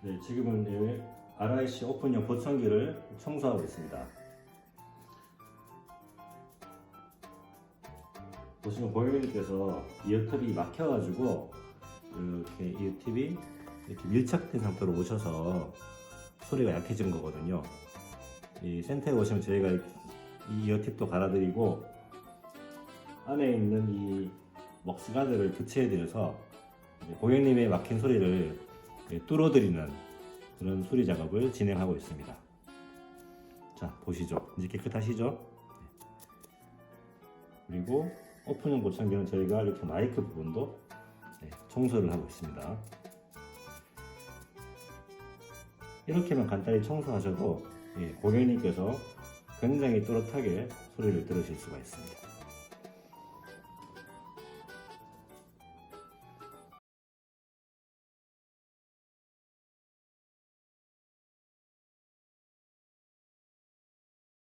네, 지금은 이 RIC 오픈형 보청기를 청소하고 있습니다. 보시면 고객님께서 이어탑이 막혀가지고 이렇게 이어팁이 이렇게 밀착된 상태로 오셔서 소리가 약해진 거거든요. 이 센터에 오시면 저희가 이 이어팁도 갈아드리고 안에 있는 이 먹스가드를 교체해드려서 고객님의 막힌 소리를 예, 뚫어드리는 그런 수리 작업을 진행하고 있습니다. 자 보시죠. 이제 깨끗하시죠? 네. 그리고 오픈형 보청기는 저희가 이렇게 마이크 부분도 네, 청소를 하고 있습니다. 이렇게만 간단히 청소하셔도 예, 고객님께서 굉장히 또렷하게 소리를 들으실 수가 있습니다.